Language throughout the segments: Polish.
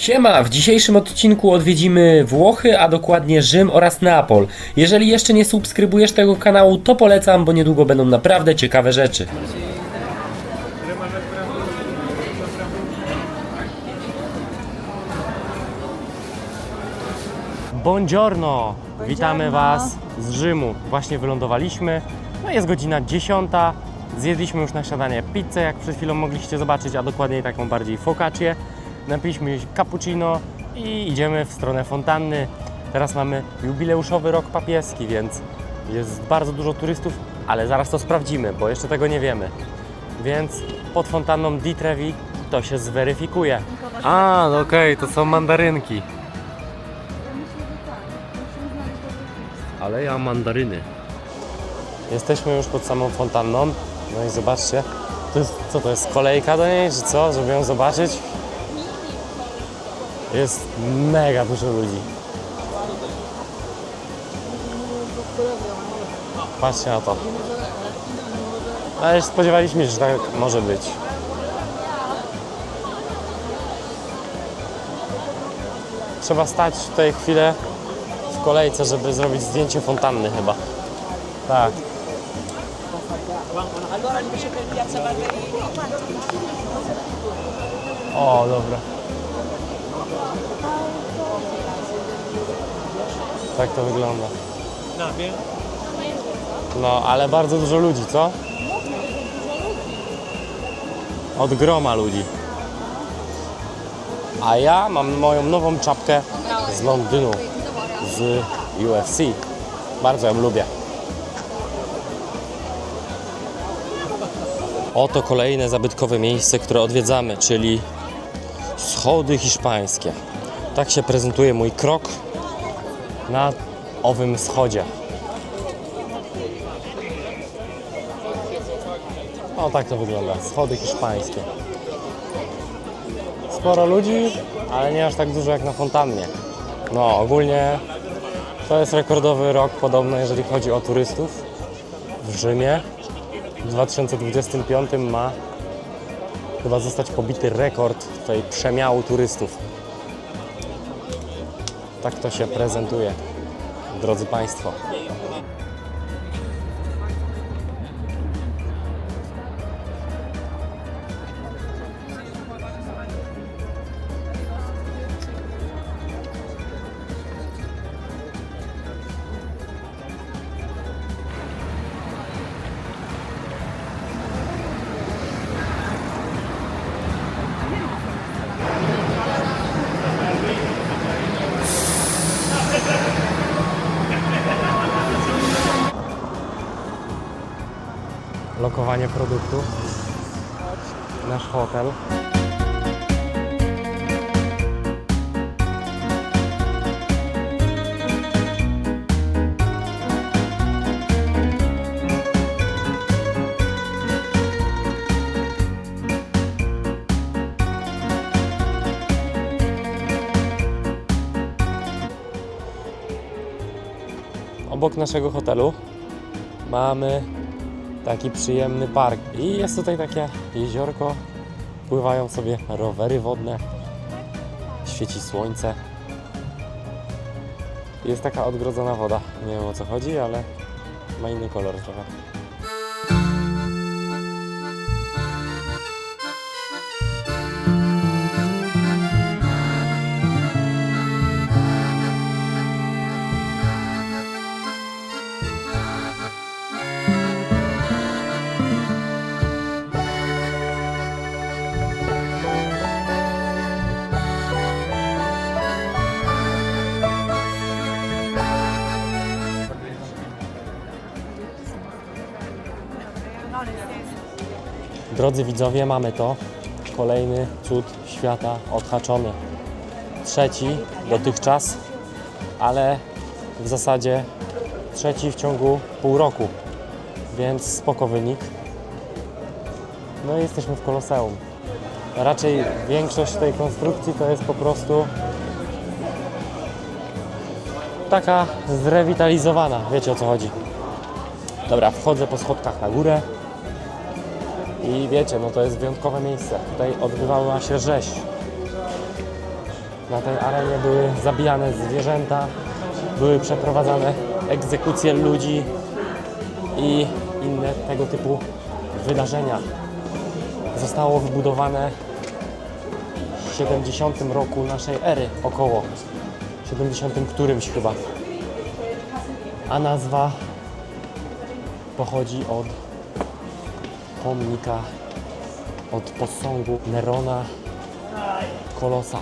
Siema, w dzisiejszym odcinku odwiedzimy Włochy, a dokładnie Rzym oraz Neapol. Jeżeli jeszcze nie subskrybujesz tego kanału, to polecam, bo niedługo będą naprawdę ciekawe rzeczy. Buongiorno! Witamy Was z Rzymu. Właśnie wylądowaliśmy. No jest godzina 10. Zjedliśmy już na śniadanie pizzę, jak przed chwilą mogliście zobaczyć, a dokładniej taką bardziej focaccię. Napiliśmy cappuccino i idziemy w stronę fontanny. Teraz mamy jubileuszowy rok papieski, więc jest bardzo dużo turystów, ale zaraz to sprawdzimy, bo jeszcze tego nie wiemy. Więc pod fontanną Di Trevi to się zweryfikuje. A, no okej, to są mandarynki. Ale ja mandaryny. Jesteśmy już pod samą fontanną. No i zobaczcie. To jest, co to jest? Kolejka do niej, czy co? Żeby ją zobaczyć? Jest mega dużo ludzi. Patrzcie na to. Ale się spodziewaliśmy się, że tak może być. Trzeba stać tutaj chwilę w kolejce, żeby zrobić zdjęcie fontanny chyba. Tak. O, dobra. Tak to wygląda. No, ale bardzo dużo ludzi, co? Od groma ludzi. A ja mam moją nową czapkę z Londynu, z UFC. Bardzo ją lubię. Oto kolejne zabytkowe miejsce, które odwiedzamy, czyli schody hiszpańskie. Tak się prezentuje mój krok na owym schodzie. O, tak to wygląda. Schody hiszpańskie. Sporo ludzi, ale nie aż tak dużo jak na fontannie. No, ogólnie to jest rekordowy rok podobno, jeżeli chodzi o turystów w Rzymie. W 2025 ma chyba zostać pobity rekord tej przemiału turystów. Tak to się prezentuje, drodzy Państwo. Lokowanie produktu. Nasz hotel. Obok naszego hotelu mamy taki przyjemny park. I jest tutaj takie jeziorko, pływają sobie rowery wodne, świeci słońce. Jest taka odgrodzona woda. Nie wiem o co chodzi, ale ma inny kolor trochę. Drodzy widzowie, mamy to. Kolejny cud świata odhaczony. Trzeci dotychczas, ale w zasadzie trzeci w ciągu pół roku. Więc spoko wynik. No i jesteśmy w Koloseum. Raczej większość tej konstrukcji to jest po prostu taka zrewitalizowana. Wiecie o co chodzi. Dobra, wchodzę po schodkach na górę. I wiecie, no to jest wyjątkowe miejsce. Tutaj odbywała się rzeź. Na tej arenie były zabijane zwierzęta, były przeprowadzane egzekucje ludzi i inne tego typu wydarzenia. Zostało wybudowane w 70 roku naszej ery, około 70 którymś chyba. A nazwa pochodzi od pomnika, od posągu Nerona Kolosa.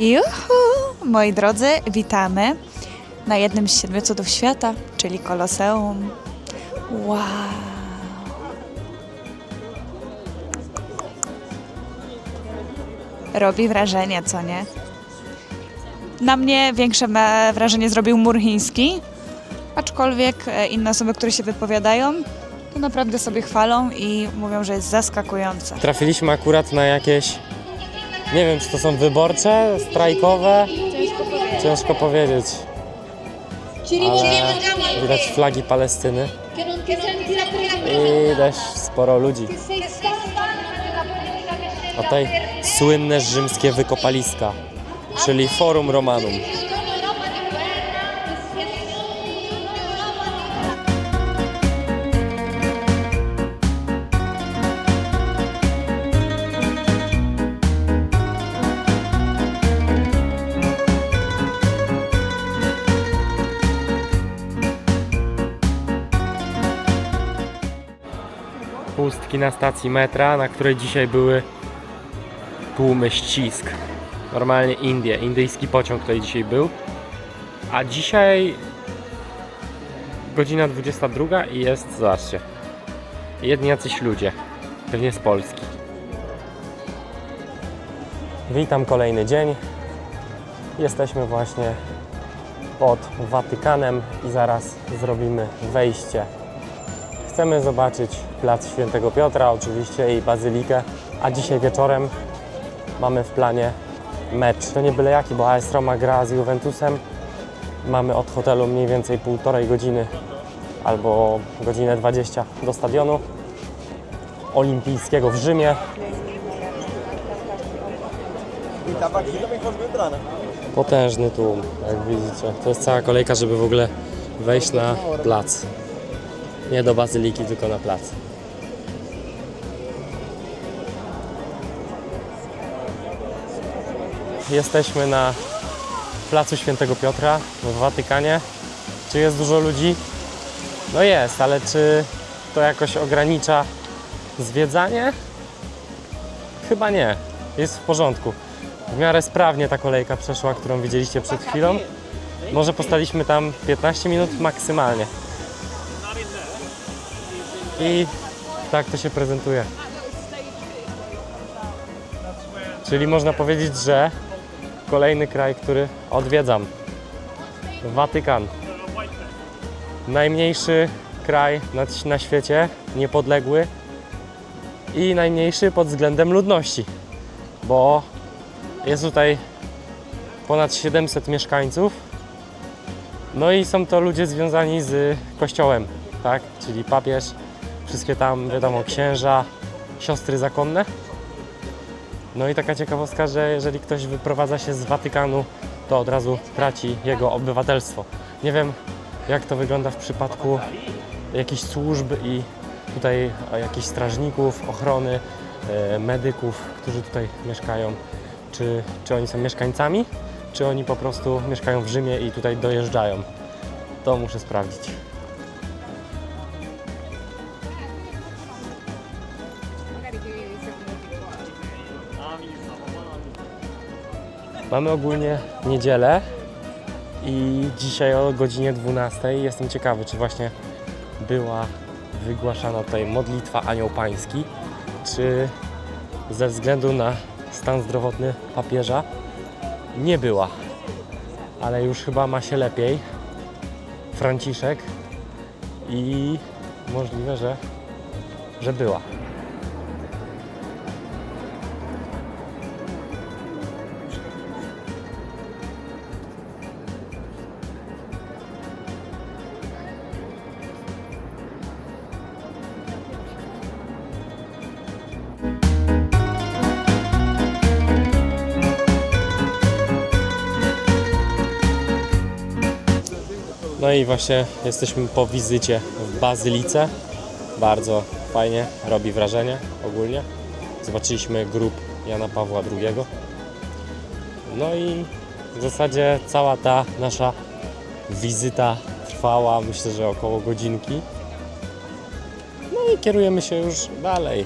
Juhu! Moi drodzy, witamy na jednym z siedmiu cudów świata, czyli Koloseum. Wow! Robi wrażenie, co nie? Na mnie większe wrażenie zrobił mur chiński, aczkolwiek e, inne osoby, które się wypowiadają, to naprawdę sobie chwalą i mówią, że jest zaskakujące. Trafiliśmy akurat na jakieś, nie wiem czy to są wyborcze, strajkowe, ciężko powiedzieć, ale widać flagi Palestyny. I też sporo ludzi. A tutaj słynne rzymskie wykopaliska, czyli Forum Romanum. pustki na stacji metra, na której dzisiaj były tłumy ścisk. Normalnie Indie, indyjski pociąg tutaj dzisiaj był. A dzisiaj godzina 22 i jest, zobaczcie, jedni jacyś ludzie, pewnie z Polski. Witam kolejny dzień. Jesteśmy właśnie pod Watykanem i zaraz zrobimy wejście Chcemy zobaczyć plac Świętego Piotra oczywiście i bazylikę, a dzisiaj wieczorem mamy w planie mecz. To nie byle jaki, bo AS Roma gra z Juventusem. Mamy od hotelu mniej więcej półtorej godziny albo godzinę 20 do stadionu olimpijskiego w Rzymie. Potężny tłum, jak widzicie. To jest cała kolejka, żeby w ogóle wejść na plac. Nie do bazyliki, tylko na plac. Jesteśmy na placu Świętego Piotra w Watykanie. Czy jest dużo ludzi? No jest, ale czy to jakoś ogranicza zwiedzanie? Chyba nie. Jest w porządku. W miarę sprawnie ta kolejka przeszła, którą widzieliście przed chwilą. Może postaliśmy tam 15 minut maksymalnie. I tak to się prezentuje. Czyli można powiedzieć, że kolejny kraj, który odwiedzam. Watykan. Najmniejszy kraj na, na świecie, niepodległy i najmniejszy pod względem ludności, bo jest tutaj ponad 700 mieszkańców. No i są to ludzie związani z kościołem, tak? Czyli papież, wszystkie tam, wiadomo, księża, siostry zakonne. No i taka ciekawostka, że jeżeli ktoś wyprowadza się z Watykanu, to od razu traci jego obywatelstwo. Nie wiem, jak to wygląda w przypadku jakichś służb i tutaj jakichś strażników, ochrony, e, medyków, którzy tutaj mieszkają. Czy, czy oni są mieszkańcami, czy oni po prostu mieszkają w Rzymie i tutaj dojeżdżają. To muszę sprawdzić. Mamy ogólnie niedzielę i dzisiaj o godzinie 12 jestem ciekawy, czy właśnie była wygłaszana tutaj modlitwa Anioł Pański, czy ze względu na stan zdrowotny papieża nie była, ale już chyba ma się lepiej. Franciszek i możliwe, że, że była. No i właśnie jesteśmy po wizycie w Bazylice. Bardzo fajnie, robi wrażenie ogólnie. Zobaczyliśmy grób Jana Pawła II. No i w zasadzie cała ta nasza wizyta trwała myślę, że około godzinki. No i kierujemy się już dalej.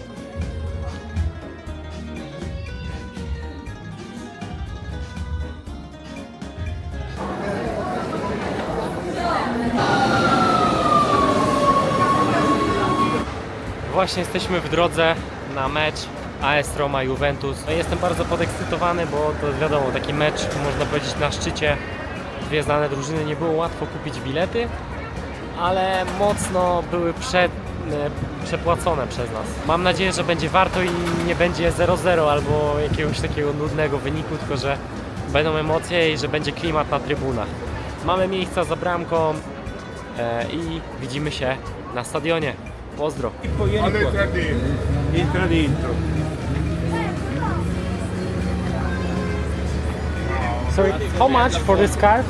Właśnie jesteśmy w drodze na mecz AS Roma Juventus. No jestem bardzo podekscytowany, bo to wiadomo, taki mecz można powiedzieć na szczycie. Dwie znane drużyny, nie było łatwo kupić bilety, ale mocno były prze, e, przepłacone przez nas. Mam nadzieję, że będzie warto i nie będzie 0-0 albo jakiegoś takiego nudnego wyniku, tylko że będą emocje i że będzie klimat na trybunach. Mamy miejsca za bramką e, i widzimy się na stadionie. Pozdro! Hanno tradito. Il tradito. Sorry, how much for the scarf?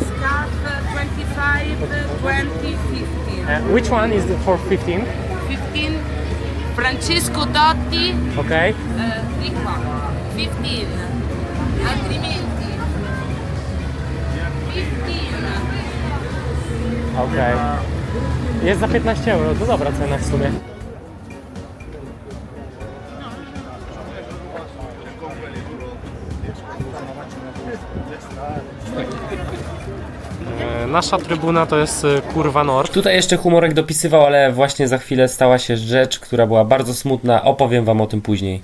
Scarf uh, 25, uh, 20, 15. Uh, which one is for 15? 15. Francesco Dotti, Okay. uh, di qua. 15. Altrimenti. 15. Okay. Jest za 15 euro, to dobra cena w sumie. E, Nasza trybuna to jest e, kurwa Nord. Tutaj jeszcze humorek dopisywał, ale właśnie za chwilę stała się rzecz, która była bardzo smutna. Opowiem wam o tym później.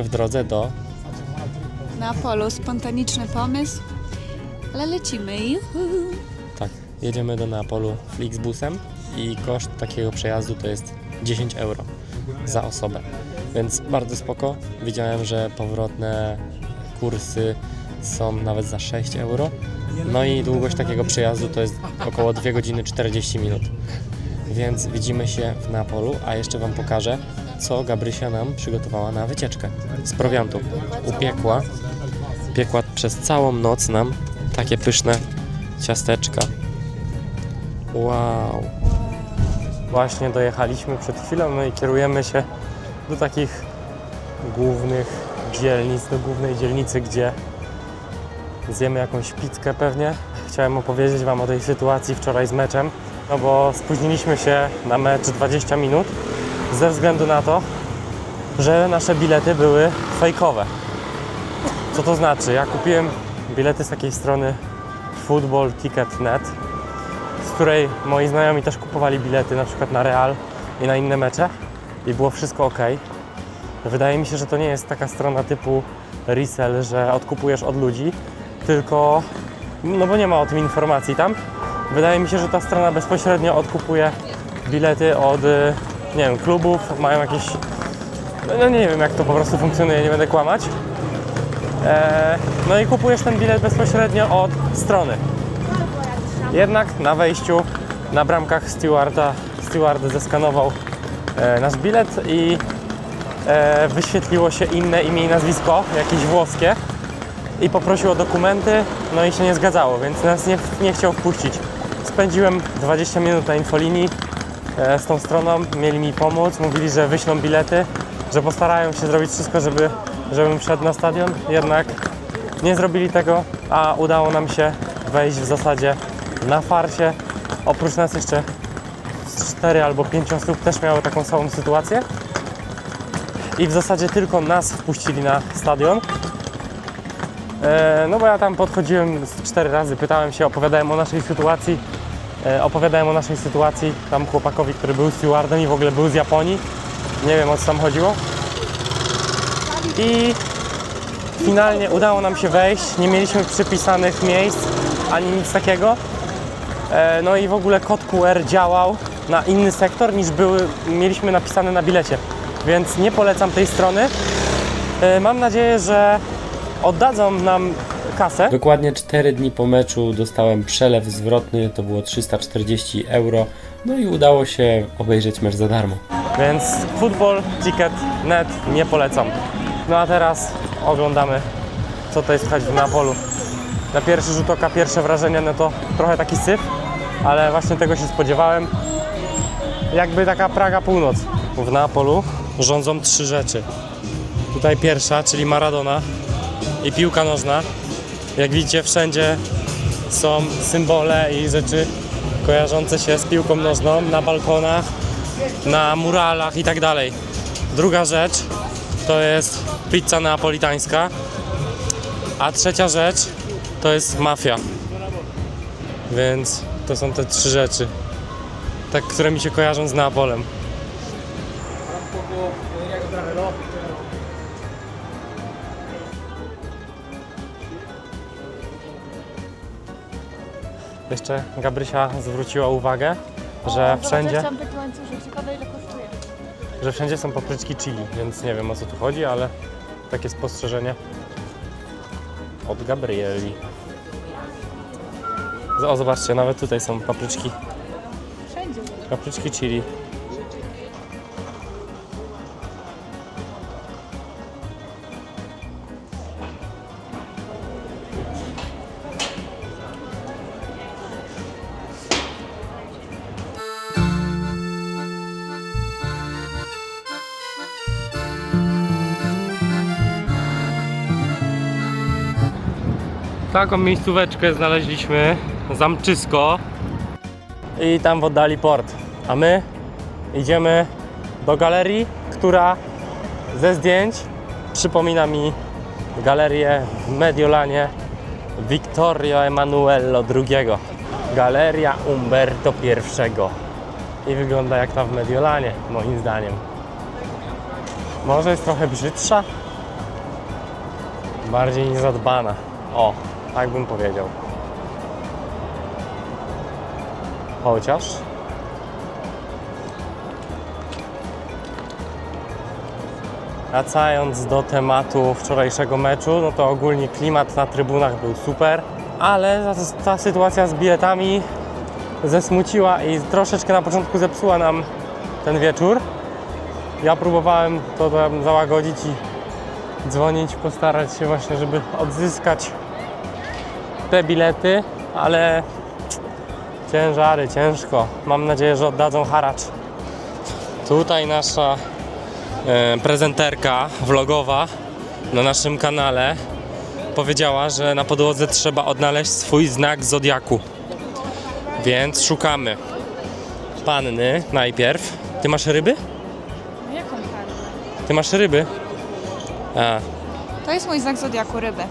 Jesteśmy w drodze do Na polu spontaniczny pomysł, ale lecimy. Juhu. Tak, jedziemy do Neapolu Flixbusem i koszt takiego przejazdu to jest 10 euro za osobę. Więc bardzo spoko. Widziałem, że powrotne kursy są nawet za 6 euro. No i długość takiego przejazdu to jest około 2 godziny 40 minut. Więc widzimy się w Neapolu, a jeszcze Wam pokażę, co Gabrysia nam przygotowała na wycieczkę z prowiantu. Upiekła, piekła przez całą noc nam takie pyszne ciasteczka. Wow. Właśnie dojechaliśmy przed chwilą, no i kierujemy się do takich głównych dzielnic, do głównej dzielnicy, gdzie zjemy jakąś pizzkę pewnie. Chciałem opowiedzieć Wam o tej sytuacji wczoraj z meczem, no bo spóźniliśmy się na mecz 20 minut ze względu na to, że nasze bilety były fejkowe. Co to znaczy? Ja kupiłem bilety z takiej strony Football Ticket.net, z której moi znajomi też kupowali bilety na przykład na Real i na inne mecze i było wszystko ok. Wydaje mi się, że to nie jest taka strona typu resell, że odkupujesz od ludzi, tylko no bo nie ma o tym informacji tam. Wydaje mi się, że ta strona bezpośrednio odkupuje bilety od y, nie wiem, klubów, mają jakieś no nie wiem jak to po prostu funkcjonuje, nie będę kłamać. Eee, no i kupujesz ten bilet bezpośrednio od strony. Jednak na wejściu, na bramkach stewarda, steward zeskanował e, nasz bilet i e, wyświetliło się inne imię i nazwisko, jakieś włoskie i poprosił o dokumenty, no i się nie zgadzało, więc nas nie, nie chciał wpuścić. Spędziłem 20 minut na infolinii z tą stroną, mieli mi pomóc, mówili, że wyślą bilety, że postarają się zrobić wszystko, żeby, żebym wszedł na stadion, jednak nie zrobili tego, a udało nam się wejść w zasadzie na farsie. Oprócz nas jeszcze cztery albo pięć osób też miało taką samą sytuację. i w zasadzie tylko nas wpuścili na stadion. E, no bo ja tam podchodziłem z cztery razy, pytałem się, opowiadałem o naszej sytuacji. E, opowiadałem o naszej sytuacji tam chłopakowi, który był stewardem i w ogóle był z Japonii. Nie wiem o co tam chodziło. I finalnie udało nam się wejść. Nie mieliśmy przypisanych miejsc ani nic takiego. E, no i w ogóle kod QR działał na inny sektor niż były, mieliśmy napisane na bilecie. Więc nie polecam tej strony. E, mam nadzieję, że oddadzą nam kasę. Dokładnie 4 dni po meczu dostałem przelew zwrotny, to było 340 euro. No i udało się obejrzeć mecz za darmo. Więc futbol, ticket, net nie polecam. No a teraz oglądamy, co tutaj słychać w Neapolu. Na pierwszy rzut oka, pierwsze wrażenie, no to trochę taki syf, ale właśnie tego się spodziewałem. Jakby taka Praga Północ. W Neapolu rządzą trzy rzeczy. Tutaj pierwsza, czyli Maradona i piłka nożna. Jak widzicie, wszędzie są symbole i rzeczy kojarzące się z piłką nożną na balkonach, na muralach i tak dalej. Druga rzecz to jest pizza neapolitańska, a trzecia rzecz to jest mafia. Więc to są te trzy rzeczy, tak, które mi się kojarzą z Neapolem. Jeszcze Gabrysia zwróciła uwagę, że wszędzie, że wszędzie są papryczki chili, więc nie wiem o co tu chodzi, ale takie spostrzeżenie od Gabrieli. O, zobaczcie, nawet tutaj są papryczki. Wszędzie. Papryczki chili. Taką miejscóweczkę znaleźliśmy, zamczysko i tam w oddali port. A my idziemy do galerii, która ze zdjęć przypomina mi galerię w Mediolanie Vittorio Emanuello II. Galeria Umberto I. I wygląda jak ta w Mediolanie, moim zdaniem. Może jest trochę brzydsza? Bardziej niezadbana. O, tak bym powiedział. Chociaż Wracając do tematu wczorajszego meczu, no to ogólnie klimat na trybunach był super, ale ta, sytuacja z biletami zesmuciła i troszeczkę na początku zepsuła nam ten wieczór. Ja próbowałem to tam załagodzić i dzwonić, postarać się właśnie, żeby odzyskać te bilety, ale ciężary, ciężko. Mam nadzieję, że oddadzą haracz. Tutaj nasza e, prezenterka vlogowa na naszym kanale powiedziała, że na podłodze trzeba odnaleźć swój znak zodiaku. Więc szukamy panny najpierw. Ty masz ryby? Jaką kartę? Ty masz ryby? A. To jest mój znak zodiaku ryby.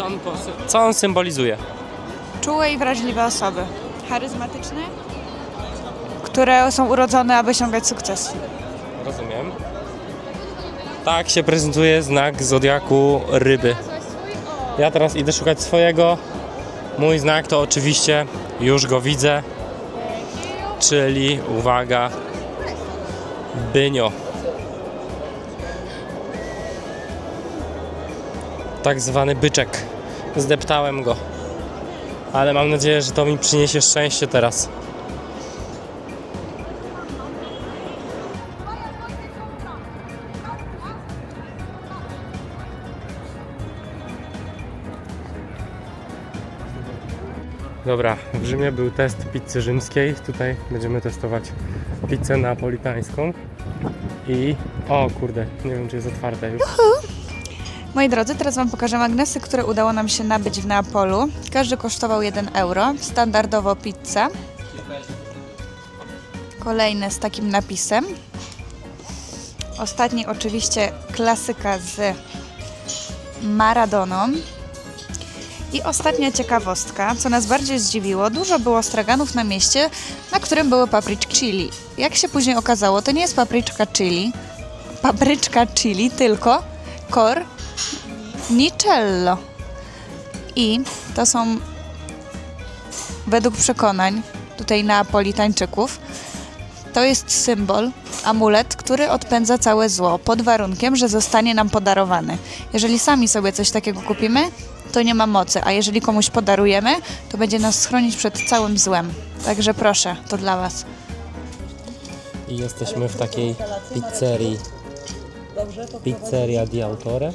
Co on, co on symbolizuje? Czułe i wrażliwe osoby. Charyzmatyczne, które są urodzone, aby osiągać sukces. Rozumiem. Tak się prezentuje znak zodiaku ryby. Ja teraz idę szukać swojego. Mój znak to oczywiście już go widzę. Czyli uwaga, bynio. Tak zwany byczek. Zdeptałem go. Ale mam nadzieję, że to mi przyniesie szczęście teraz. Dobra, w Rzymie był test pizzy rzymskiej. Tutaj będziemy testować pizzę napolitańską. I. O kurde, nie wiem czy jest otwarte już. Moi drodzy, teraz Wam pokażę magnesy, które udało nam się nabyć w Neapolu. Każdy kosztował 1 euro. Standardowo pizza. Kolejne z takim napisem. Ostatni oczywiście klasyka z Maradoną. I ostatnia ciekawostka, co nas bardziej zdziwiło, dużo było straganów na mieście, na którym były papryczki chili. Jak się później okazało, to nie jest papryczka chili, papryczka chili, tylko cor nicello. I to są według przekonań tutaj Neapolitańczyków, to jest symbol, amulet, który odpędza całe zło, pod warunkiem, że zostanie nam podarowany. Jeżeli sami sobie coś takiego kupimy, to nie ma mocy, a jeżeli komuś podarujemy, to będzie nas chronić przed całym złem. Także proszę, to dla Was. I jesteśmy w takiej pizzerii. Pizzeria di Autore.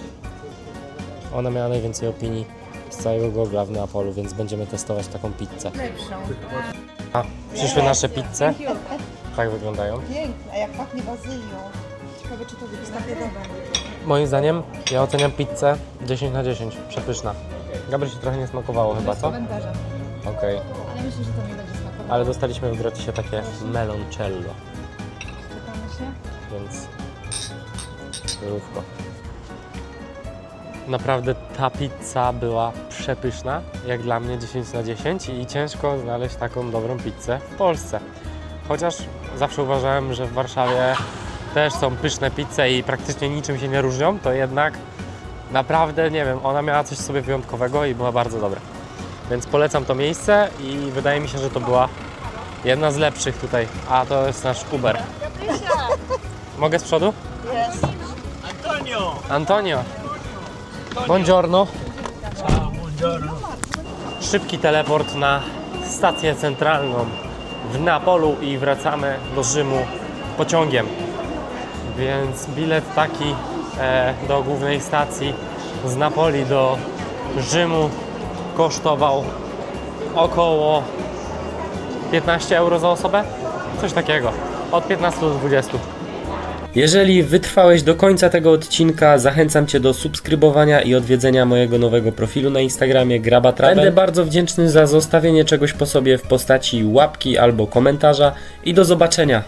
Ona miała najwięcej opinii z całego Google'a w Neapolu, więc będziemy testować taką pizzę. A, przyszły nasze pizze. Tak wyglądają. Piękne, a jak pachnie bazylią. Ciekawe, czy to takie dobre. Moim zdaniem ja oceniam pizzę 10 na 10. Przepyszna. Gabry się trochę nie smakowało chyba, co? Komentarze. Okej. Ale myślę, że to nie będzie smakowało. Ale dostaliśmy w gratisie takie meloncello, Czekamy się. więc rówko. Naprawdę ta pizza była przepyszna, jak dla mnie 10 na 10 i ciężko znaleźć taką dobrą pizzę w Polsce. Chociaż zawsze uważałem, że w Warszawie też są pyszne pizze i praktycznie niczym się nie różnią, to jednak naprawdę, nie wiem, ona miała coś w sobie wyjątkowego i była bardzo dobra. Więc polecam to miejsce i wydaje mi się, że to była jedna z lepszych tutaj. A to jest nasz Uber. Mogę z przodu? Antonio! Antonio! Buongiorno. Szybki teleport na stację centralną w Neapolu i wracamy do Rzymu pociągiem. Więc bilet taki e, do głównej stacji z Napoli do Rzymu kosztował około 15 euro za osobę? Coś takiego. Od 15 do 20. Jeżeli wytrwałeś do końca tego odcinka, zachęcam Cię do subskrybowania i odwiedzenia mojego nowego profilu na Instagramie Graba Travel. Będę bardzo wdzięczny za zostawienie czegoś po sobie w postaci łapki albo komentarza i do zobaczenia.